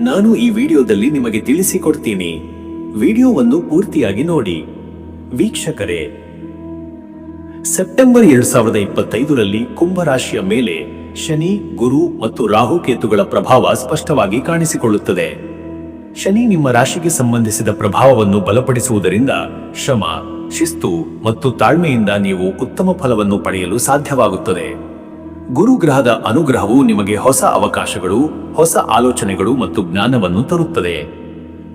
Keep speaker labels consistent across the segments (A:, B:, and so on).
A: ನಾನು ಈ ವಿಡಿಯೋದಲ್ಲಿ ನಿಮಗೆ ತಿಳಿಸಿಕೊಡ್ತೀನಿ. ವಿಡಿಯೋವನ್ನು ಪೂರ್ತಿಯಾಗಿ ನೋಡಿ. ವೀಕ್ಷಕರೇ, ಸೆಪ್ಟೆಂಬರ್ ಎರಡ್ ಸಾವಿರದ ಇಪ್ಪತ್ತೈದರಲ್ಲಿ ಕುಂಭರಾಶಿಯ ಮೇಲೆ ಶನಿ, ಗುರು ಮತ್ತು ರಾಹುಕೇತುಗಳ ಪ್ರಭಾವ ಸ್ಪಷ್ಟವಾಗಿ ಕಾಣಿಸಿಕೊಳ್ಳುತ್ತದೆ. ಶನಿ ನಿಮ್ಮ ರಾಶಿಗೆ ಸಂಬಂಧಿಸಿದ ಪ್ರಭಾವವನ್ನು ಬಲಪಡಿಸುವುದರಿಂದ ಶ್ರಮ, ಶಿಸ್ತು ಮತ್ತು ತಾಳ್ಮೆಯಿಂದ ನೀವು ಉತ್ತಮ ಫಲವನ್ನು ಪಡೆಯಲು ಸಾಧ್ಯವಾಗುತ್ತದೆ. ಗುರು ಗ್ರಹದ ಅನುಗ್ರಹವು ನಿಮಗೆ ಹೊಸ ಅವಕಾಶಗಳು, ಹೊಸ ಆಲೋಚನೆಗಳು ಮತ್ತು ಜ್ಞಾನವನ್ನು ತರುತ್ತದೆ.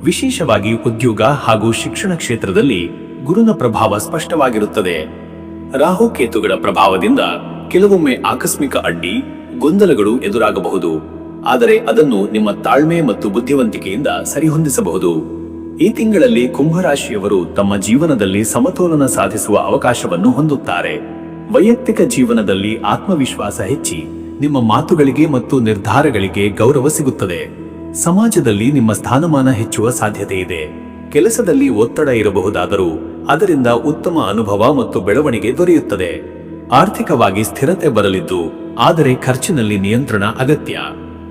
A: ವಿಶೇಷವಾಗಿ ಉದ್ಯೋಗ ಹಾಗೂ ಶಿಕ್ಷಣ ಕ್ಷೇತ್ರದಲ್ಲಿ ಗುರುನ ಪ್ರಭಾವ ಸ್ಪಷ್ಟವಾಗಿರುತ್ತದೆ. ರಾಹುಕೇತುಗಳ ಪ್ರಭಾವದಿಂದ ಕೆಲವೊಮ್ಮೆ ಆಕಸ್ಮಿಕ ಅಡ್ಡಿ, ಗೊಂದಲಗಳು ಎದುರಾಗಬಹುದು. ಆದರೆ ಅದನ್ನು ನಿಮ್ಮ ತಾಳ್ಮೆ ಮತ್ತು ಬುದ್ಧಿವಂತಿಕೆಯಿಂದ ಸರಿಹೊಂದಿಸಬಹುದು. ಈ ತಿಂಗಳಲ್ಲಿ ಕುಂಭರಾಶಿಯವರು ತಮ್ಮ ಜೀವನದಲ್ಲಿ ಸಮತೋಲನ ಸಾಧಿಸುವ ಅವಕಾಶವನ್ನು ಹೊಂದುತ್ತಾರೆ. ವೈಯಕ್ತಿಕ ಜೀವನದಲ್ಲಿ ಆತ್ಮವಿಶ್ವಾಸ ಹೆಚ್ಚಿ ನಿಮ್ಮ ಮಾತುಗಳಿಗೆ ಮತ್ತು ನಿರ್ಧಾರಗಳಿಗೆ ಗೌರವ ಸಿಗುತ್ತದೆ. ಸಮಾಜದಲ್ಲಿ ನಿಮ್ಮ ಸ್ಥಾನಮಾನ ಹೆಚ್ಚುವ ಸಾಧ್ಯತೆ ಇದೆ. ಕೆಲಸದಲ್ಲಿ ಒತ್ತಡ ಇರಬಹುದಾದರೂ ಅದರಿಂದ ಉತ್ತಮ ಅನುಭವ ಮತ್ತು ಬೆಳವಣಿಗೆ ದೊರೆಯುತ್ತದೆ. ಆರ್ಥಿಕವಾಗಿ ಸ್ಥಿರತೆ ಬರಲಿದ್ದು, ಆದರೆ ಖರ್ಚಿನಲ್ಲಿ ನಿಯಂತ್ರಣ ಅಗತ್ಯ.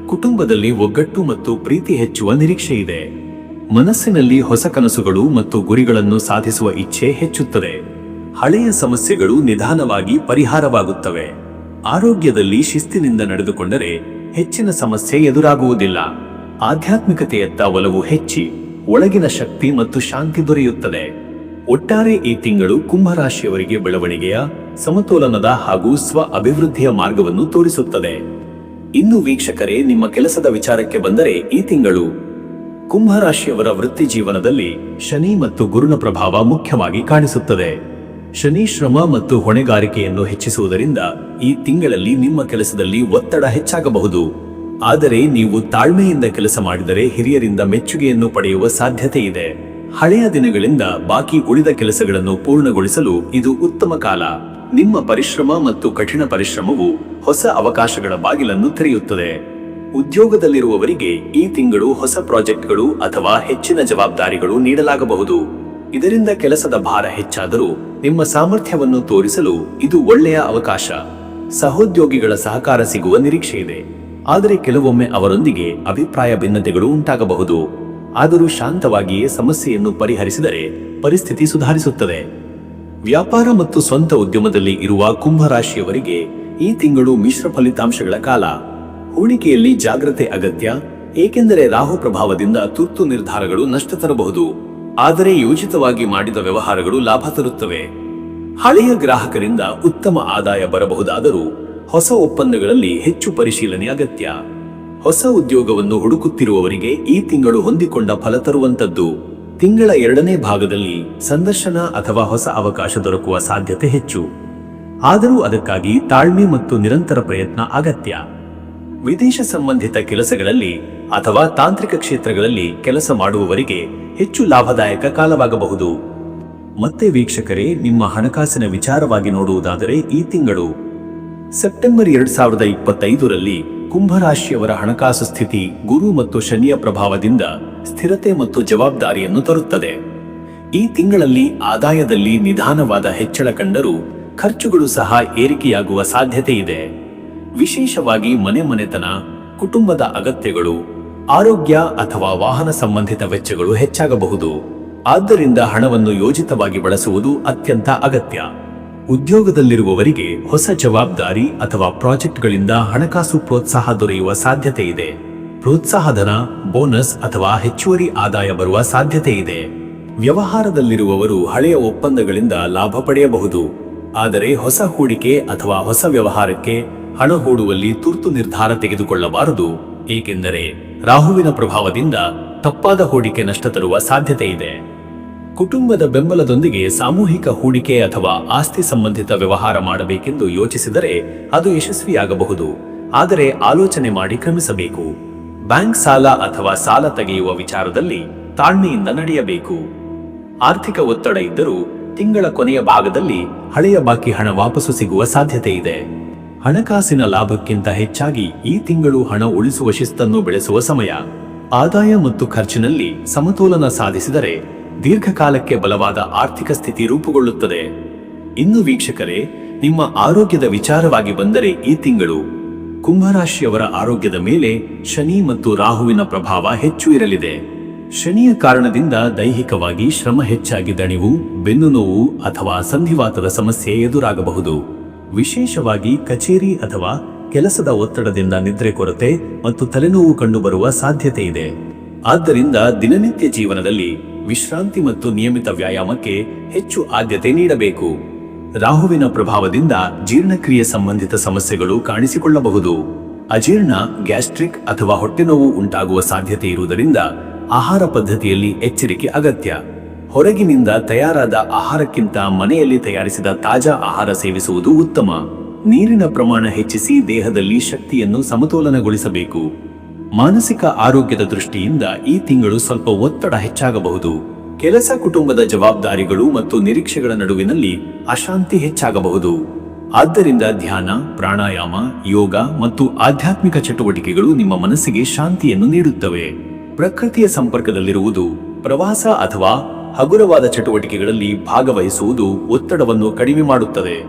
A: ಕುಟುಂಬದಲ್ಲಿ ಒಗ್ಗಟ್ಟು ಮತ್ತು ಪ್ರೀತಿ ಹೆಚ್ಚುವ ನಿರೀಕ್ಷೆ ಇದೆ. ಮನಸ್ಸಿನಲ್ಲಿ ಹೊಸ ಕನಸುಗಳು ಮತ್ತು ಗುರಿಗಳನ್ನು ಸಾಧಿಸುವ ಇಚ್ಛೆ ಹೆಚ್ಚುತ್ತದೆ. ಹಳೆಯ ಸಮಸ್ಯೆಗಳು ನಿಧಾನವಾಗಿ ಪರಿಹಾರವಾಗುತ್ತವೆ. ಆರೋಗ್ಯದಲ್ಲಿ ಶಿಸ್ತಿನಿಂದ ನಡೆದುಕೊಂಡರೆ ಹೆಚ್ಚಿನ ಸಮಸ್ಯೆ ಎದುರಾಗುವುದಿಲ್ಲ. ಆಧ್ಯಾತ್ಮಿಕತೆಯತ್ತ ಒಲವು ಹೆಚ್ಚಿ, ಒಳಗಿನ ಶಕ್ತಿ ಮತ್ತು ಶಾಂತಿ ದೊರೆಯುತ್ತದೆ. ಒಟ್ಟಾರೆ ಈ ತಿಂಗಳು ಕುಂಭರಾಶಿಯವರಿಗೆ ಬೆಳವಣಿಗೆಯ, ಸಮತೋಲನದ ಹಾಗೂ ಸ್ವ ಅಭಿವೃದ್ಧಿಯ ಮಾರ್ಗವನ್ನು ತೋರಿಸುತ್ತದೆ. ಇನ್ನು ವೀಕ್ಷಕರೇ, ನಿಮ್ಮ ಕೆಲಸದ ವಿಚಾರಕ್ಕೆ ಬಂದರೆ ಈ ತಿಂಗಳು ಕುಂಭರಾಶಿಯವರ ವೃತ್ತಿ ಜೀವನದಲ್ಲಿ ಶನಿ ಮತ್ತು ಗುರುನ ಪ್ರಭಾವ ಮುಖ್ಯವಾಗಿ ಕಾಣಿಸುತ್ತದೆ. ಶನಿ ಶ್ರಮ ಮತ್ತು ಹೊಣೆಗಾರಿಕೆಯನ್ನು ಹೆಚ್ಚಿಸುವುದರಿಂದ ಈ ತಿಂಗಳಲ್ಲಿ ನಿಮ್ಮ ಕೆಲಸದಲ್ಲಿ ಒತ್ತಡ ಹೆಚ್ಚಾಗಬಹುದು. ಆದರೆ ನೀವು ತಾಳ್ಮೆಯಿಂದ ಕೆಲಸ ಮಾಡಿದರೆ ಹಿರಿಯರಿಂದ ಮೆಚ್ಚುಗೆಯನ್ನು ಪಡೆಯುವ ಸಾಧ್ಯತೆ ಇದೆ. ಹಳೆಯ ದಿನಗಳಿಂದ ಬಾಕಿ ಉಳಿದ ಕೆಲಸಗಳನ್ನು ಪೂರ್ಣಗೊಳಿಸಲು ಇದು ಉತ್ತಮ ಕಾಲ. ನಿಮ್ಮ ಪರಿಶ್ರಮ ಮತ್ತು ಕಠಿಣ ಪರಿಶ್ರಮವು ಹೊಸ ಅವಕಾಶಗಳ ಬಾಗಿಲನ್ನು ತೆರೆಯುತ್ತದೆ. ಉದ್ಯೋಗದಲ್ಲಿರುವವರಿಗೆ ಈ ತಿಂಗಳು ಹೊಸ ಪ್ರಾಜೆಕ್ಟ್ಗಳು ಅಥವಾ ಹೆಚ್ಚಿನ ಜವಾಬ್ದಾರಿಗಳು ನೀಡಲಾಗಬಹುದು. ಇದರಿಂದ ಕೆಲಸದ ಭಾರ ಹೆಚ್ಚಾದರೂ ನಿಮ್ಮ ಸಾಮರ್ಥ್ಯವನ್ನು ತೋರಿಸಲು ಇದು ಒಳ್ಳೆಯ ಅವಕಾಶ. ಸಹೋದ್ಯೋಗಿಗಳ ಸಹಕಾರ ಸಿಗುವ ನಿರೀಕ್ಷೆ ಇದೆ. ಆದರೆ ಕೆಲವೊಮ್ಮೆ ಅವರೊಂದಿಗೆ ಅಭಿಪ್ರಾಯ ಭಿನ್ನತೆಗಳು ಉಂಟಾಗಬಹುದು. ಆದರೂ ಶಾಂತವಾಗಿಯೇ ಸಮಸ್ಯೆಯನ್ನು ಪರಿಹರಿಸಿದರೆ ಪರಿಸ್ಥಿತಿ ಸುಧಾರಿಸುತ್ತದೆ. ವ್ಯಾಪಾರ ಮತ್ತು ಸ್ವಂತ ಉದ್ಯಮದಲ್ಲಿ ಇರುವ ಕುಂಭರಾಶಿಯವರಿಗೆ ಈ ತಿಂಗಳು ಮಿಶ್ರ ಫಲಿತಾಂಶಗಳ ಕಾಲ. ಹೂಡಿಕೆಯಲ್ಲಿ ಜಾಗ್ರತೆ ಅಗತ್ಯ, ಏಕೆಂದರೆ ರಾಹು ಪ್ರಭಾವದಿಂದ ತುರ್ತು ನಿರ್ಧಾರಗಳು ನಷ್ಟ ತರಬಹುದು. ಆದರೆ ಯೋಜಿತವಾಗಿ ಮಾಡಿದ ವ್ಯವಹಾರಗಳು ಲಾಭ ತರುತ್ತವೆ. ಹಳೆಯ ಗ್ರಾಹಕರಿಂದ ಉತ್ತಮ ಆದಾಯ ಬರಬಹುದಾದರೂ ಹೊಸ ಒಪ್ಪಂದಗಳಲ್ಲಿ ಹೆಚ್ಚು ಪರಿಶೀಲನೆ ಅಗತ್ಯ. ಹೊಸ ಉದ್ಯೋಗವನ್ನು ಹುಡುಕುತ್ತಿರುವವರಿಗೆ ಈ ತಿಂಗಳು ಹೊಂದಿಕೊಂಡ ಫಲ ತರುವಂತದ್ದು ತಿಂಗಳ ಎರಡನೇ ಭಾಗದಲ್ಲಿ ಸಂದರ್ಶನ ಅಥವಾ ಹೊಸ ಅವಕಾಶ ದೊರಕುವ ಸಾಧ್ಯತೆ ಹೆಚ್ಚು. ಆದರೂ ಅದಕ್ಕಾಗಿ ತಾಳ್ಮೆ ಮತ್ತು ನಿರಂತರ ಪ್ರಯತ್ನ ಅಗತ್ಯ. ವಿದೇಶ ಸಂಬಂಧಿತ ಕೆಲಸಗಳಲ್ಲಿ ಅಥವಾ ತಾಂತ್ರಿಕ ಕ್ಷೇತ್ರಗಳಲ್ಲಿ ಕೆಲಸ ಮಾಡುವವರಿಗೆ ಹೆಚ್ಚು ಲಾಭದಾಯಕ ಕಾಲವಾಗಬಹುದು. ಮತ್ತೆ ವೀಕ್ಷಕರೇ, ನಿಮ್ಮ ಹಣಕಾಸಿನ ವಿಚಾರವಾಗಿ ನೋಡುವುದಾದರೆ ಈ ತಿಂಗಳು ಸೆಪ್ಟೆಂಬರ್ ಎರಡ್ ಸಾವಿರದ ಇಪ್ಪತ್ತೈದರಲ್ಲಿ ಕುಂಭರಾಶಿಯವರ ಹಣಕಾಸು ಸ್ಥಿತಿ ಗುರು ಮತ್ತು ಶನಿಯ ಪ್ರಭಾವದಿಂದ ಸ್ಥಿರತೆ ಮತ್ತು ಜವಾಬ್ದಾರಿಯನ್ನು ತರುತ್ತದೆ. ಈ ತಿಂಗಳಲ್ಲಿ ಆದಾಯದಲ್ಲಿ ನಿಧಾನವಾದ ಹೆಚ್ಚಳ ಕಂಡರೂ ಖರ್ಚುಗಳು ಸಹ ಏರಿಕೆಯಾಗುವ ಸಾಧ್ಯತೆ ಇದೆ ವಿಶೇಷವಾಗಿ ಮನೆ ಮನೆತನ ಕುಟುಂಬದ ಅಗತ್ಯಗಳು ಆರೋಗ್ಯ ಅಥವಾ ವಾಹನ ಸಂಬಂಧಿತ ವೆಚ್ಚಗಳು ಹೆಚ್ಚಾಗಬಹುದು. ಆದ್ದರಿಂದ ಹಣವನ್ನು ಯೋಜಿತವಾಗಿ ಬಳಸುವುದು ಅತ್ಯಂತ ಅಗತ್ಯ. ಉದ್ಯೋಗದಲ್ಲಿರುವವರಿಗೆ ಹೊಸ ಜವಾಬ್ದಾರಿ ಅಥವಾ ಪ್ರಾಜೆಕ್ಟ್ಗಳಿಂದ ಹಣಕಾಸು ಪ್ರೋತ್ಸಾಹ ದೊರೆಯುವ ಸಾಧ್ಯತೆ ಇದೆ. ಪ್ರೋತ್ಸಾಹಧನ, ಬೋನಸ್ ಅಥವಾ ಹೆಚ್ಚುವರಿ ಆದಾಯ ಬರುವ ಸಾಧ್ಯತೆ ಇದೆ. ವ್ಯವಹಾರದಲ್ಲಿರುವವರು ಹಳೆಯ ಒಪ್ಪಂದಗಳಿಂದ ಲಾಭ ಪಡೆಯಬಹುದು. ಆದರೆ ಹೊಸ ಹೂಡಿಕೆ ಅಥವಾ ಹೊಸ ವ್ಯವಹಾರಕ್ಕೆ ಹಣ ಹೂಡುವಲ್ಲಿ ತುರ್ತು ನಿರ್ಧಾರ ತೆಗೆದುಕೊಳ್ಳಬಾರದು. ಏಕೆಂದರೆ ರಾಹುವಿನ ಪ್ರಭಾವದಿಂದ ತಪ್ಪಾದ ಹೂಡಿಕೆ ನಷ್ಟ ತರುವ ಸಾಧ್ಯತೆ ಇದೆ ಕುಟುಂಬದ ಬೆಂಬಲದೊಂದಿಗೆ ಸಾಮೂಹಿಕ ಹೂಡಿಕೆ ಅಥವಾ ಆಸ್ತಿ ಸಂಬಂಧಿತ ವ್ಯವಹಾರ ಮಾಡಬೇಕೆಂದು ಯೋಚಿಸಿದರೆ ಅದು ಯಶಸ್ವಿಯಾಗಬಹುದು. ಆದರೆ ಆಲೋಚನೆ ಮಾಡಿ ಕ್ರಮಿಸಬೇಕು. ಬ್ಯಾಂಕ್ ಸಾಲ ಅಥವಾ ಸಾಲ ತೆಗೆಯುವ ವಿಚಾರದಲ್ಲಿ ತಾಳ್ಮೆಯಿಂದ ನಡೆಯಬೇಕು. ಆರ್ಥಿಕ ಒತ್ತಡ ಇದ್ದರೂ ತಿಂಗಳ ಕೊನೆಯ ಭಾಗದಲ್ಲಿ ಹಳೆಯ ಬಾಕಿ ಹಣ ವಾಪಸು ಸಿಗುವ ಸಾಧ್ಯತೆ ಇದೆ ಹಣಕಾಸಿನ ಲಾಭಕ್ಕಿಂತ ಹೆಚ್ಚಾಗಿ ಈ ತಿಂಗಳು ಹಣ ಉಳಿಸುವ ಶಿಸ್ತನ್ನು ಬೆಳೆಸುವ ಸಮಯ. ಆದಾಯ ಮತ್ತು ಖರ್ಚಿನಲ್ಲಿ ಸಮತೋಲನ ಸಾಧಿಸಿದರೆ ದೀರ್ಘಕಾಲಕ್ಕೆ ಬಲವಾದ ಆರ್ಥಿಕ ಸ್ಥಿತಿ ರೂಪುಗೊಳ್ಳುತ್ತದೆ. ಇನ್ನು ವೀಕ್ಷಕರೇ, ನಿಮ್ಮ ಆರೋಗ್ಯದ ವಿಚಾರವಾಗಿ ಬಂದರೆ ಈ ತಿಂಗಳು ಕುಂಭರಾಶಿಯವರ ಆರೋಗ್ಯದ ಮೇಲೆ ಶನಿ ಮತ್ತು ರಾಹುವಿನ ಪ್ರಭಾವ ಹೆಚ್ಚು ಇರಲಿದೆ. ಶನಿಯ ಕಾರಣದಿಂದ ದೈಹಿಕವಾಗಿ ಶ್ರಮ ಹೆಚ್ಚಾಗಿ ದಣಿವು ಬೆನ್ನು ನೋವು ಅಥವಾ ಸಂಧಿವಾತದ ಸಮಸ್ಯೆ ಎದುರಾಗಬಹುದು. ವಿಶೇಷವಾಗಿ ಕಚೇರಿ ಅಥವಾ ಕೆಲಸದ ಒತ್ತಡದಿಂದ ನಿದ್ರೆ ಕೊರತೆ ಮತ್ತು ತಲೆನೋವು ಕಂಡುಬರುವ ಸಾಧ್ಯತೆ ಇದೆ. ಆದ್ದರಿಂದ ದಿನನಿತ್ಯ ಜೀವನದಲ್ಲಿ ವಿಶ್ರಾಂತಿ ಮತ್ತು ನಿಯಮಿತ ವ್ಯಾಯಾಮಕ್ಕೆ ಹೆಚ್ಚು ಆದ್ಯತೆ ನೀಡಬೇಕು. ರಾಹುವಿನ ಪ್ರಭಾವದಿಂದ ಜೀರ್ಣಕ್ರಿಯೆ ಸಂಬಂಧಿತ ಸಮಸ್ಯೆಗಳು ಕಾಣಿಸಿಕೊಳ್ಳಬಹುದು. ಅಜೀರ್ಣ, ಗ್ಯಾಸ್ಟ್ರಿಕ್ ಅಥವಾ ಹೊಟ್ಟೆನೋವು ಉಂಟಾಗುವ ಸಾಧ್ಯತೆ ಇರುವುದರಿಂದ ಆಹಾರ ಪದ್ಧತಿಯಲ್ಲಿ ಎಚ್ಚರಿಕೆ ಅಗತ್ಯ. ಹೊರಗಿನಿಂದ ತಯಾರಾದ ಆಹಾರಕ್ಕಿಂತ ಮನೆಯಲ್ಲಿ ತಯಾರಿಸಿದ ತಾಜಾ ಆಹಾರ ಸೇವಿಸುವುದು ಉತ್ತಮ. ನೀರಿನ ಪ್ರಮಾಣ ಹೆಚ್ಚಿಸಿ ದೇಹದಲ್ಲಿ ಶಕ್ತಿಯನ್ನು ಸಮತೋಲನಗೊಳಿಸಬೇಕು. ಮಾನಸಿಕ ಆರೋಗ್ಯದ ದೃಷ್ಟಿಯಿಂದ ಈ ತಿಂಗಳು ಸ್ವಲ್ಪ ಒತ್ತಡ ಹೆಚ್ಚಾಗಬಹುದು. ಕೆಲಸ ಕುಟುಂಬದ ಜವಾಬ್ದಾರಿಗಳು ಮತ್ತು ನಿರೀಕ್ಷೆಗಳ ನಡುವಿನಲ್ಲಿ ಅಶಾಂತಿ ಹೆಚ್ಚಾಗಬಹುದು. ಆದ್ದರಿಂದ ಧ್ಯಾನ, ಪ್ರಾಣಾಯಾಮ, ಯೋಗ ಮತ್ತು ಆಧ್ಯಾತ್ಮಿಕ ಚಟುವಟಿಕೆಗಳು ನಿಮ್ಮ ಮನಸ್ಸಿಗೆ ಶಾಂತಿಯನ್ನು ನೀಡುತ್ತವೆ. ಪ್ರಕೃತಿಯ ಸಂಪರ್ಕದಲ್ಲಿರುವುದು ಪ್ರವಾಸ ಅಥವಾ ಹಗುರವಾದ ಚಟುವಟಿಕೆಗಳಲ್ಲಿ ಭಾಗವಹಿಸುವುದು ಒತ್ತಡವನ್ನು ಕಡಿಮೆ ಮಾಡುತ್ತದೆ.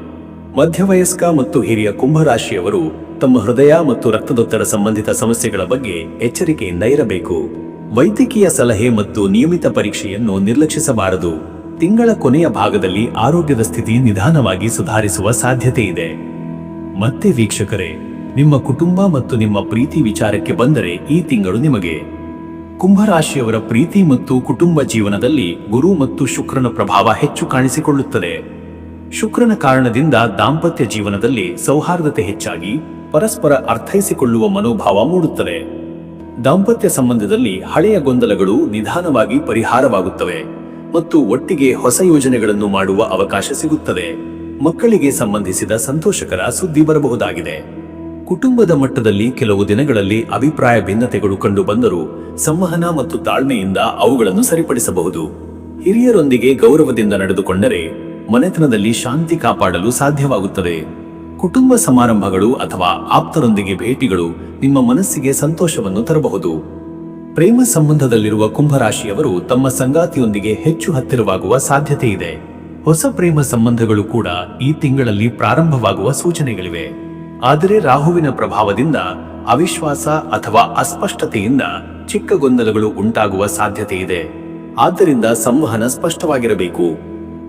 A: ಮಧ್ಯವಯಸ್ಕ ಮತ್ತು ಹಿರಿಯ ಕುಂಭರಾಶಿಯವರು ತಮ್ಮ ಹೃದಯ ಮತ್ತು ರಕ್ತದೊತ್ತಡ ಸಂಬಂಧಿತ ಸಮಸ್ಯೆಗಳ ಬಗ್ಗೆ ಎಚ್ಚರಿಕೆಯಿಂದ ಇರಬೇಕು. ವೈದ್ಯಕೀಯ ಸಲಹೆ ಮತ್ತು ನಿಯಮಿತ ಪರೀಕ್ಷೆಯನ್ನು ನಿರ್ಲಕ್ಷಿಸಬಾರದು. ತಿಂಗಳ ಕೊನೆಯ ಭಾಗದಲ್ಲಿ ಆರೋಗ್ಯದ ಸ್ಥಿತಿ ನಿಧಾನವಾಗಿ ಸುಧಾರಿಸುವ ಸಾಧ್ಯತೆ ಇದೆ. ಮತ್ತೆ ವೀಕ್ಷಕರೇ, ನಿಮ್ಮ ಕುಟುಂಬ ಮತ್ತು ನಿಮ್ಮ ಪ್ರೀತಿ ವಿಚಾರಕ್ಕೆ ಬಂದರೆ ಈ ತಿಂಗಳು ನಿಮಗೆ ಕುಂಭರಾಶಿಯವರ ಪ್ರೀತಿ ಮತ್ತು ಕುಟುಂಬ ಜೀವನದಲ್ಲಿ ಗುರು ಮತ್ತು ಶುಕ್ರನ ಪ್ರಭಾವ ಹೆಚ್ಚು ಕಾಣಿಸಿಕೊಳ್ಳುತ್ತದೆ. ಶುಕ್ರನ ಕಾರಣದಿಂದ ದಾಂಪತ್ಯ ಜೀವನದಲ್ಲಿ ಸೌಹಾರ್ದತೆ ಹೆಚ್ಚಾಗಿ ಪರಸ್ಪರ ಅರ್ಥೈಸಿಕೊಳ್ಳುವ ಮನೋಭಾವ ಮೂಡುತ್ತದೆ. ದಾಂಪತ್ಯ ಸಂಬಂಧದಲ್ಲಿ ಹಳೆಯ ಗೊಂದಲಗಳು ನಿಧಾನವಾಗಿ ಪರಿಹಾರವಾಗುತ್ತವೆ ಮತ್ತು ಒಟ್ಟಿಗೆ ಹೊಸ ಯೋಜನೆಗಳನ್ನು ಮಾಡುವ ಅವಕಾಶ ಸಿಗುತ್ತದೆ. ಮಕ್ಕಳಿಗೆ ಸಂಬಂಧಿಸಿದ ಸಂತೋಷಕರ ಸುದ್ದಿ ಬರಬಹುದಾಗಿದೆ. ಕುಟುಂಬದ ಮಟ್ಟದಲ್ಲಿ ಕೆಲವು ದಿನಗಳಲ್ಲಿ ಅಭಿಪ್ರಾಯ ಭಿನ್ನತೆಗಳು ಕಂಡುಬಂದರೂ ಸಂವಹನ ಮತ್ತು ತಾಳ್ಮೆಯಿಂದ ಅವುಗಳನ್ನು ಸರಿಪಡಿಸಬಹುದು. ಹಿರಿಯರೊಂದಿಗೆ ಗೌರವದಿಂದ ನಡೆದುಕೊಂಡರೆ ಮನೆತನದಲ್ಲಿ ಶಾಂತಿ ಕಾಪಾಡಲು ಸಾಧ್ಯವಾಗುತ್ತದೆ. ಕುಟುಂಬ ಸಮಾರಂಭಗಳು ಅಥವಾ ಆಪ್ತರೊಂದಿಗೆ ಭೇಟಿಗಳು ನಿಮ್ಮ ಮನಸ್ಸಿಗೆ ಸಂತೋಷವನ್ನು ತರಬಹುದು. ಪ್ರೇಮ ಸಂಬಂಧದಲ್ಲಿರುವ ಕುಂಭರಾಶಿಯವರು ತಮ್ಮ ಸಂಗಾತಿಯೊಂದಿಗೆ ಹೆಚ್ಚು ಹತ್ತಿರವಾಗುವ ಸಾಧ್ಯತೆ ಇದೆ ಹೊಸ ಪ್ರೇಮ ಸಂಬಂಧಗಳು ಕೂಡ ಈ ತಿಂಗಳಲ್ಲಿ ಪ್ರಾರಂಭವಾಗುವ ಸೂಚನೆಗಳಿವೆ. ಆದರೆ ರಾಹುವಿನ ಪ್ರಭಾವದಿಂದ ಅವಿಶ್ವಾಸ ಅಥವಾ ಅಸ್ಪಷ್ಟತೆಯಿಂದ ಚಿಕ್ಕ ಗೊಂದಲಗಳು ಉಂಟಾಗುವ ಸಾಧ್ಯತೆ ಇದೆ ಆದ್ದರಿಂದ ಸಂವಹನ ಸ್ಪಷ್ಟವಾಗಿರಬೇಕು.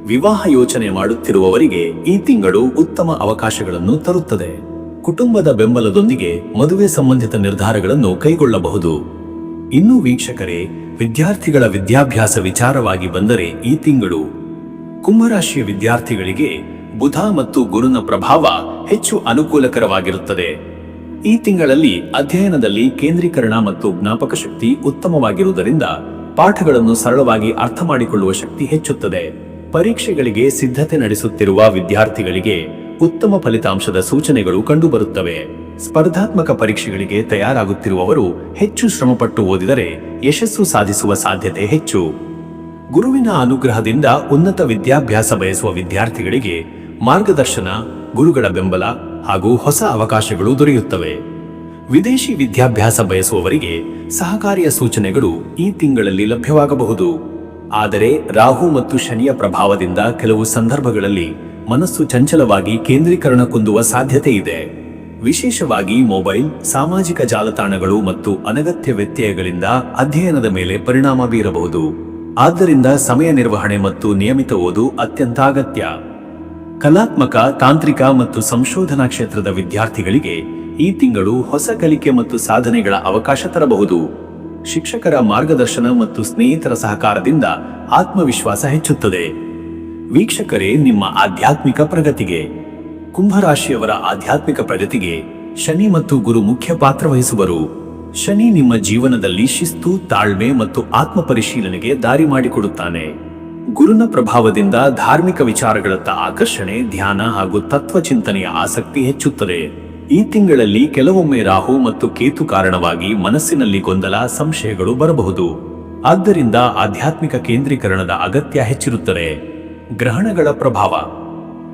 A: ವಿವಾಹ ಯೋಚನೆ ಮಾಡುತ್ತಿರುವವರಿಗೆ ಈ ತಿಂಗಳು ಉತ್ತಮ ಅವಕಾಶಗಳನ್ನು ತರುತ್ತದೆ. ಕುಟುಂಬದ ಬೆಂಬಲದೊಂದಿಗೆ ಮದುವೆ ಸಂಬಂಧಿತ ನಿರ್ಧಾರಗಳನ್ನು ಕೈಗೊಳ್ಳಬಹುದು. ಇನ್ನು ವೀಕ್ಷಕರೇ, ವಿದ್ಯಾರ್ಥಿಗಳ ವಿದ್ಯಾಭ್ಯಾಸ ವಿಚಾರವಾಗಿ ಬಂದರೆ ಈ ತಿಂಗಳು ಕುಂಭರಾಶಿಯ ವಿದ್ಯಾರ್ಥಿಗಳಿಗೆ ಬುಧ ಮತ್ತು ಗುರುನ ಪ್ರಭಾವ ಹೆಚ್ಚು ಅನುಕೂಲಕರವಾಗಿರುತ್ತದೆ. ಈ ತಿಂಗಳಲ್ಲಿ ಅಧ್ಯಯನದಲ್ಲಿ ಕೇಂದ್ರೀಕರಣ ಮತ್ತು ಜ್ಞಾಪಕ ಶಕ್ತಿ ಉತ್ತಮವಾಗಿರುವುದರಿಂದ ಪಾಠಗಳನ್ನು ಸರಳವಾಗಿ ಅರ್ಥ ಮಾಡಿಕೊಳ್ಳುವ ಶಕ್ತಿ ಹೆಚ್ಚುತ್ತದೆ. ಪರೀಕ್ಷೆಗಳಿಗೆ ಸಿದ್ಧತೆ ನಡೆಸುತ್ತಿರುವ ವಿದ್ಯಾರ್ಥಿಗಳಿಗೆ ಉತ್ತಮ ಫಲಿತಾಂಶದ ಸೂಚನೆಗಳು ಕಂಡುಬರುತ್ತವೆ. ಸ್ಪರ್ಧಾತ್ಮಕ ಪರೀಕ್ಷೆಗಳಿಗೆ ತಯಾರಾಗುತ್ತಿರುವವರು ಹೆಚ್ಚು ಶ್ರಮಪಟ್ಟು ಓದಿದರೆ ಯಶಸ್ಸು ಸಾಧಿಸುವ ಸಾಧ್ಯತೆ ಹೆಚ್ಚು. ಗುರುವಿನ ಅನುಗ್ರಹದಿಂದ ಉನ್ನತ ವಿದ್ಯಾಭ್ಯಾಸ ಬಯಸುವ ವಿದ್ಯಾರ್ಥಿಗಳಿಗೆ ಮಾರ್ಗದರ್ಶನ, ಗುರುಗಳ ಬೆಂಬಲ ಹಾಗೂ ಹೊಸ ಅವಕಾಶಗಳು ದೊರೆಯುತ್ತವೆ. ವಿದೇಶಿ ವಿದ್ಯಾಭ್ಯಾಸ ಬಯಸುವವರಿಗೆ ಸಹಕಾರಿಯ ಸೂಚನೆಗಳು ಈ ತಿಂಗಳಲ್ಲಿ ಲಭ್ಯವಾಗಬಹುದು. ಆದರೆ ರಾಹು ಮತ್ತು ಶನಿಯ ಪ್ರಭಾವದಿಂದ ಕೆಲವು ಸಂದರ್ಭಗಳಲ್ಲಿ ಮನಸ್ಸು ಚಂಚಲವಾಗಿ ಕೇಂದ್ರೀಕರಣ ಕುಂದುವ ಸಾಧ್ಯತೆ ಇದೆ. ವಿಶೇಷವಾಗಿ ಮೊಬೈಲ್, ಸಾಮಾಜಿಕ ಜಾಲತಾಣಗಳು ಮತ್ತು ಅನಗತ್ಯ ವ್ಯತ್ಯಯಗಳಿಂದ ಅಧ್ಯಯನದ ಮೇಲೆ ಪರಿಣಾಮ ಬೀರಬಹುದು. ಆದ್ದರಿಂದ ಸಮಯ ನಿರ್ವಹಣೆ ಮತ್ತು ನಿಯಮಿತ ಓದು ಅತ್ಯಂತ ಅಗತ್ಯ. ಕಲಾತ್ಮಕ, ತಾಂತ್ರಿಕ ಮತ್ತು ಸಂಶೋಧನಾ ಕ್ಷೇತ್ರದ ವಿದ್ಯಾರ್ಥಿಗಳಿಗೆ ಈ ತಿಂಗಳು ಹೊಸ ಕಲಿಕೆ ಮತ್ತು ಸಾಧನೆಗಳ ಅವಕಾಶ ತರಬಹುದು. ಶಿಕ್ಷಕರ ಮಾರ್ಗದರ್ಶನ ಮತ್ತು ಸ್ನೇಹಿತರ ಸಹಕಾರದಿಂದ ಆತ್ಮವಿಶ್ವಾಸ ಹೆಚ್ಚುತ್ತದೆ. ವೀಕ್ಷಕರೇ, ನಿಮ್ಮ ಆಧ್ಯಾತ್ಮಿಕ ಪ್ರಗತಿಗೆ, ಕುಂಭರಾಶಿಯವರ ಆಧ್ಯಾತ್ಮಿಕ ಪ್ರಗತಿಗೆ ಶನಿ ಮತ್ತು ಗುರು ಮುಖ್ಯ ಪಾತ್ರ ವಹಿಸುವರು. ಶನಿ ನಿಮ್ಮ ಜೀವನದಲ್ಲಿ ಶಿಸ್ತು, ತಾಳ್ಮೆ ಮತ್ತು ಆತ್ಮ ಪರಿಶೀಲನೆಗೆ ದಾರಿ ಮಾಡಿಕೊಡುತ್ತಾನೆ. ಗುರುನ ಪ್ರಭಾವದಿಂದ ಧಾರ್ಮಿಕ ವಿಚಾರಗಳತ್ತ ಆಕರ್ಷಣೆ, ಧ್ಯಾನ ಹಾಗೂ ತತ್ವ ಚಿಂತನೆಯ ಆಸಕ್ತಿ ಹೆಚ್ಚುತ್ತದೆ. ಈ ತಿಂಗಳಲ್ಲಿ ಕೆಲವೊಮ್ಮೆ ರಾಹು ಮತ್ತು ಕೇತು ಕಾರಣವಾಗಿ ಮನಸ್ಸಿನಲ್ಲಿ ಗೊಂದಲ, ಸಂಶಯಗಳು ಬರಬಹುದು. ಆದ್ದರಿಂದ ಆಧ್ಯಾತ್ಮಿಕ ಕೇಂದ್ರೀಕರಣದ ಅಗತ್ಯ ಹೆಚ್ಚಿರುತ್ತದೆ. ಗ್ರಹಣಗಳ ಪ್ರಭಾವ.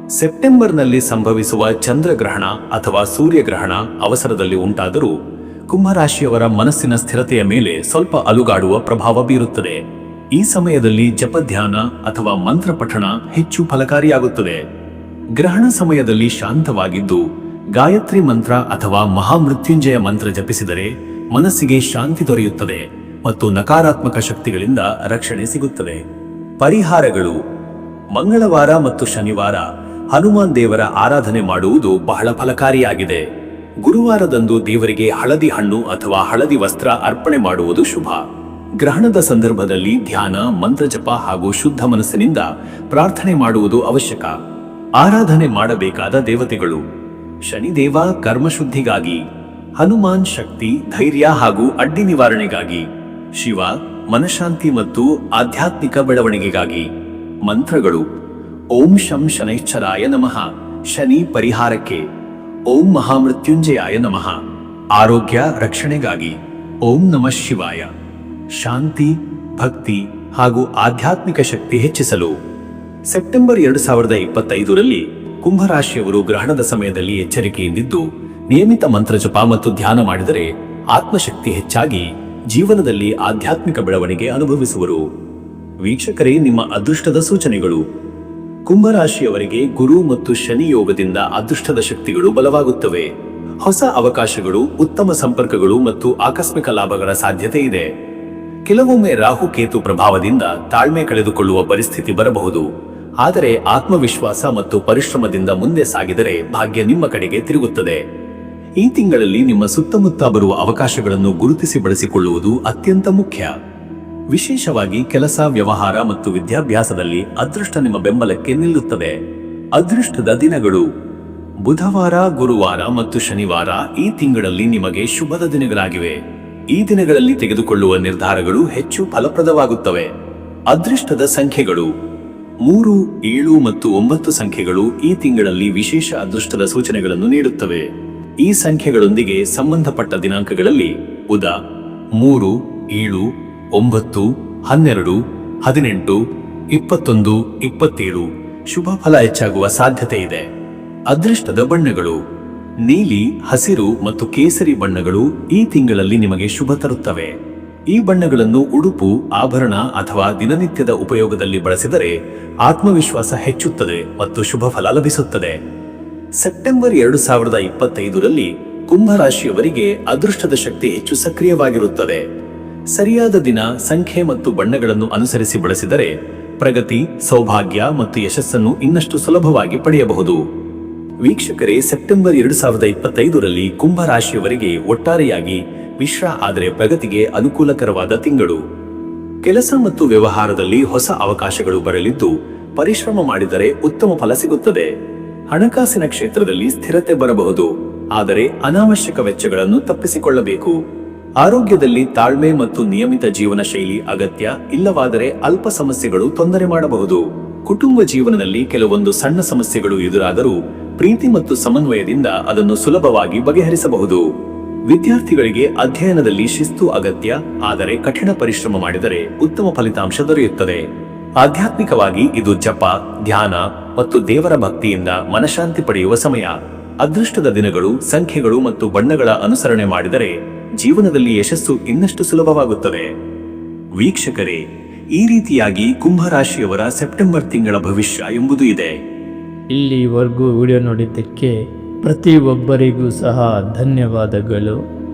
A: ಸೆಪ್ಟೆಂಬರ್ನಲ್ಲಿ ಸಂಭವಿಸುವ ಚಂದ್ರಗ್ರಹಣ ಅಥವಾ ಸೂರ್ಯಗ್ರಹಣ ಅವಸರದಲ್ಲಿ ಉಂಟಾದರೂ ಕುಂಭರಾಶಿಯವರ ಮನಸ್ಸಿನ ಸ್ಥಿರತೆಯ ಮೇಲೆ ಸ್ವಲ್ಪ ಅಲುಗಾಡುವ ಪ್ರಭಾವ ಬೀರುತ್ತದೆ. ಈ ಸಮಯದಲ್ಲಿ ಜಪಧ್ಯಾನ ಅಥವಾ ಮಂತ್ರ ಪಠಣ ಹೆಚ್ಚು ಫಲಕಾರಿಯಾಗುತ್ತದೆ. ಗ್ರಹಣ ಸಮಯದಲ್ಲಿ ಶಾಂತವಾಗಿದ್ದು, ಗಾಯತ್ರಿ ಮಂತ್ರ ಅಥವಾ ಮಹಾಮೃತ್ಯುಂಜಯ ಮಂತ್ರ ಜಪಿಸಿದರೆ ಮನಸ್ಸಿಗೆ ಶಾಂತಿ ದೊರೆಯುತ್ತದೆ ಮತ್ತು ನಕಾರಾತ್ಮಕ ಶಕ್ತಿಗಳಿಂದ ರಕ್ಷಣೆ ಸಿಗುತ್ತದೆ. ಪರಿಹಾರಗಳು. ಮಂಗಳವಾರ ಮತ್ತು ಶನಿವಾರ ಹನುಮಾನ್ ದೇವರ ಆರಾಧನೆ ಮಾಡುವುದು ಬಹಳ ಫಲಕಾರಿಯಾಗಿದೆ. ಗುರುವಾರದಂದು ದೇವರಿಗೆ ಹಳದಿ ಹಣ್ಣು ಅಥವಾ ಹಳದಿ ವಸ್ತ್ರ ಅರ್ಪಣೆ ಮಾಡುವುದು ಶುಭ. ಗ್ರಹಣದ ಸಂದರ್ಭದಲ್ಲಿ ಧ್ಯಾನ, ಮಂತ್ರಜಪ ಹಾಗೂ ಶುದ್ಧ ಮನಸ್ಸಿನಿಂದ ಪ್ರಾರ್ಥನೆ ಮಾಡುವುದು ಅವಶ್ಯಕ. ಆರಾಧನೆ ಮಾಡಬೇಕಾದ ದೇವತೆಗಳು. ಶನಿದೇವ ಕರ್ಮಶುದ್ಧಿಗಾಗಿ, ಹನುಮಾನ್ ಶಕ್ತಿ, ಧೈರ್ಯ ಹಾಗೂ ಅಡ್ಡಿ ನಿವಾರಣೆಗಾಗಿ, ಶಿವ ಮನಶಾಂತಿ ಮತ್ತು ಆಧ್ಯಾತ್ಮಿಕ ಬೆಳವಣಿಗೆಗಾಗಿ. ಮಂತ್ರಗಳು, ಓಂ ಶಂ ಶನೈಶ್ಚರಾಯ ನಮಃ, ಶನಿ ಪರಿಹಾರಕ್ಕೆ, ಓಂ ಮಹಾಮೃತ್ಯುಂಜಯಾಯ ನಮಃ, ಆರೋಗ್ಯ ರಕ್ಷಣೆಗಾಗಿ, ಓಂ ನಮಃ ಶಿವಾಯ. ಶಾಂತಿ, ಭಕ್ತಿ ಹಾಗೂ ಆಧ್ಯಾತ್ಮಿಕ ಶಕ್ತಿ ಹೆಚ್ಚಿಸಲು ಸೆಪ್ಟೆಂಬರ್ ಎರಡು ಸಾವಿರದ ಇಪ್ಪತ್ತೈದರಲ್ಲಿ ಕುಂಭರಾಶಿಯವರು ಗ್ರಹಣದ ಸಮಯದಲ್ಲಿ ಎಚ್ಚರಿಕೆಯಿಂದಿದ್ದು, ನಿಯಮಿತ ಮಂತ್ರಜಪ ಮತ್ತು ಧ್ಯಾನ ಮಾಡಿದರೆ ಆತ್ಮಶಕ್ತಿ ಹೆಚ್ಚಾಗಿ ಜೀವನದಲ್ಲಿ ಆಧ್ಯಾತ್ಮಿಕ ಬೆಳವಣಿಗೆ ಅನುಭವಿಸುವರು. ವೀಕ್ಷಕರೇ, ನಿಮ್ಮ ಅದೃಷ್ಟದ ಸೂಚನೆಗಳು. ಕುಂಭರಾಶಿಯವರಿಗೆ ಗುರು ಮತ್ತು ಶನಿ ಯೋಗದಿಂದ ಅದೃಷ್ಟದ ಶಕ್ತಿಗಳು ಬಲವಾಗುತ್ತವೆ. ಹೊಸ ಅವಕಾಶಗಳು, ಉತ್ತಮ ಸಂಪರ್ಕಗಳು ಮತ್ತು ಆಕಸ್ಮಿಕ ಲಾಭಗಳ ಸಾಧ್ಯತೆ ಇದೆ. ಕೆಲವೊಮ್ಮೆ ರಾಹು ಕೇತು ಪ್ರಭಾವದಿಂದ ತಾಳ್ಮೆ ಕಳೆದುಕೊಳ್ಳುವ ಪರಿಸ್ಥಿತಿ ಬರಬಹುದು. ಆದರೆ ಆತ್ಮವಿಶ್ವಾಸ ಮತ್ತು ಪರಿಶ್ರಮದಿಂದ ಮುಂದೆ ಸಾಗಿದರೆ ಭಾಗ್ಯ ನಿಮ್ಮ ಕಡೆಗೆ ತಿರುಗುತ್ತದೆ. ಈ ತಿಂಗಳಲ್ಲಿ ನಿಮ್ಮ ಸುತ್ತಮುತ್ತ ಬರುವ ಅವಕಾಶಗಳನ್ನು ಗುರುತಿಸಿ ಬಳಸಿಕೊಳ್ಳುವುದು ಅತ್ಯಂತ ಮುಖ್ಯ. ವಿಶೇಷವಾಗಿ ಕೆಲಸ, ವ್ಯವಹಾರ ಮತ್ತು ವಿದ್ಯಾಭ್ಯಾಸದಲ್ಲಿ ಅದೃಷ್ಟ ನಿಮ್ಮ ಬೆಂಬಲಕ್ಕೆ ನಿಲ್ಲುತ್ತದೆ. ಅದೃಷ್ಟದ ದಿನಗಳು. ಬುಧವಾರ, ಗುರುವಾರ ಮತ್ತು ಶನಿವಾರ ಈ ತಿಂಗಳಲ್ಲಿ ನಿಮಗೆ ಶುಭದ ದಿನಗಳಾಗಿವೆ. ಈ ದಿನಗಳಲ್ಲಿ ತೆಗೆದುಕೊಳ್ಳುವ ನಿರ್ಧಾರಗಳು ಹೆಚ್ಚು ಫಲಪ್ರದವಾಗುತ್ತವೆ. ಅದೃಷ್ಟದ ಸಂಖ್ಯೆಗಳು. ಮೂರು, ಏಳು ಮತ್ತು ಒಂಬತ್ತು ಸಂಖ್ಯೆಗಳು ಈ ತಿಂಗಳಲ್ಲಿ ವಿಶೇಷ ಅದೃಷ್ಟದ ಸೂಚನೆಗಳನ್ನು ನೀಡುತ್ತವೆ. ಈ ಸಂಖ್ಯೆಗಳೊಂದಿಗೆ ಸಂಬಂಧಪಟ್ಟ ದಿನಾಂಕಗಳಲ್ಲಿ ಉದಾ, ಮೂರು, ಏಳು, ಒಂಬತ್ತು, ಹನ್ನೆರಡು, ಹದಿನೆಂಟು, ಇಪ್ಪತ್ತೊಂದು, ಇಪ್ಪತ್ತೇಳು ಶುಭ ಫಲ ಹೆಚ್ಚಾಗುವ ಸಾಧ್ಯತೆ ಇದೆ. ಅದೃಷ್ಟದ ಬಣ್ಣಗಳು. ನೀಲಿ, ಹಸಿರು ಮತ್ತು ಕೇಸರಿ ಬಣ್ಣಗಳು ಈ ತಿಂಗಳಲ್ಲಿ ನಿಮಗೆ ಶುಭ ತರುತ್ತವೆ. ಈ ಬಣ್ಣಗಳನ್ನು ಉಡುಪು, ಆಭರಣ ಅಥವಾ ದಿನನಿತ್ಯದ ಉಪಯೋಗದಲ್ಲಿ ಬಳಸಿದರೆ ಆತ್ಮವಿಶ್ವಾಸ ಹೆಚ್ಚುತ್ತದೆ ಮತ್ತು ಶುಭ ಫಲ ಲಭಿಸುತ್ತದೆ. ಸೆಪ್ಟೆಂಬರ್ ಎರಡು ಸಾವಿರದ ಇಪ್ಪತ್ತೈದರಲ್ಲಿ ಕುಂಭರಾಶಿಯವರಿಗೆ ಅದೃಷ್ಟದ ಶಕ್ತಿ ಹೆಚ್ಚು ಸಕ್ರಿಯವಾಗಿರುತ್ತದೆ. ಸರಿಯಾದ ದಿನ, ಸಂಖ್ಯೆ ಮತ್ತು ಬಣ್ಣಗಳನ್ನು ಅನುಸರಿಸಿ ಬಳಸಿದರೆ ಪ್ರಗತಿ, ಸೌಭಾಗ್ಯ ಮತ್ತು ಯಶಸ್ಸನ್ನು ಇನ್ನಷ್ಟು ಸುಲಭವಾಗಿ ಪಡೆಯಬಹುದು. ವೀಕ್ಷಕರೇ, ಸೆಪ್ಟೆಂಬರ್ ಎರಡು ಸಾವಿರದ ಇಪ್ಪತ್ತೈದರಲ್ಲಿ ಕುಂಭರಾಶಿಯವರಿಗೆ ಒಟ್ಟಾರೆಯಾಗಿ ಮಿಶ್ರ ಆದರೆ ಪ್ರಗತಿಗೆ ಅನುಕೂಲಕರವಾದ ತಿಂಗಳು. ಕೆಲಸ ಮತ್ತು ವ್ಯವಹಾರದಲ್ಲಿ ಹೊಸ ಅವಕಾಶಗಳು ಬರಲಿದ್ದು, ಪರಿಶ್ರಮ ಮಾಡಿದರೆ ಉತ್ತಮ ಫಲ ಸಿಗುತ್ತದೆ. ಹಣಕಾಸಿನ ಕ್ಷೇತ್ರದಲ್ಲಿ ಸ್ಥಿರತೆ ಬರಬಹುದು. ಆದರೆ ಅನಾವಶ್ಯಕ ವೆಚ್ಚಗಳನ್ನು ತಪ್ಪಿಸಿಕೊಳ್ಳಬೇಕು. ಆರೋಗ್ಯದಲ್ಲಿ ತಾಳ್ಮೆ ಮತ್ತು ನಿಯಮಿತ ಜೀವನ ಶೈಲಿ ಅಗತ್ಯ, ಇಲ್ಲವಾದರೆ ಅಲ್ಪ ಸಮಸ್ಯೆಗಳು ತೊಂದರೆ ಮಾಡಬಹುದು. ಕುಟುಂಬ ಜೀವನದಲ್ಲಿ ಕೆಲವೊಂದು ಸಣ್ಣ ಸಮಸ್ಯೆಗಳು ಎದುರಾದರೂ ಪ್ರೀತಿ ಮತ್ತು ಸಮನ್ವಯದಿಂದ ಅದನ್ನು ಸುಲಭವಾಗಿ ಬಗೆಹರಿಸಬಹುದು. ವಿದ್ಯಾರ್ಥಿಗಳಿಗೆ ಅಧ್ಯಯನದಲ್ಲಿ ಶಿಸ್ತು ಅಗತ್ಯ, ಆದರೆ ಕಠಿಣ ಪರಿಶ್ರಮ ಮಾಡಿದರೆ ಉತ್ತಮ ಫಲಿತಾಂಶ ದೊರೆಯುತ್ತದೆ. ಆಧ್ಯಾತ್ಮಿಕವಾಗಿ ಇದು ಜಪ, ಧ್ಯಾನ ಮತ್ತು ದೇವರ ಭಕ್ತಿಯಿಂದ ಮನಶಾಂತಿ ಪಡೆಯುವ ಸಮಯ. ಅದೃಷ್ಟದ ದಿನಗಳು, ಸಂಖ್ಯೆಗಳು ಮತ್ತು ಬಣ್ಣಗಳ ಅನುಸರಣೆ ಮಾಡಿದರೆ ಜೀವನದಲ್ಲಿ ಯಶಸ್ಸು ಇನ್ನಷ್ಟು ಸುಲಭವಾಗುತ್ತದೆ. ವೀಕ್ಷಕರೇ, ಈ ರೀತಿಯಾಗಿ ಕುಂಭರಾಶಿಯವರ ಸೆಪ್ಟೆಂಬರ್ ತಿಂಗಳ ಭವಿಷ್ಯ ಎಂಬುದು ಇದೆ.
B: ಇಲ್ಲಿವರೆಗೂ ವಿಡಿಯೋ ನೋಡಿದ್ದಕ್ಕೆ ಪ್ರತಿಯೊಬ್ಬರಿಗೂ ಸಹ ಧನ್ಯವಾದಗಳು.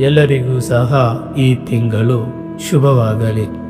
B: ಎಲ್ಲರಿಗೂ ಸಹ ಈ ತಿಂಗಳು ಶುಭವಾಗಲಿ.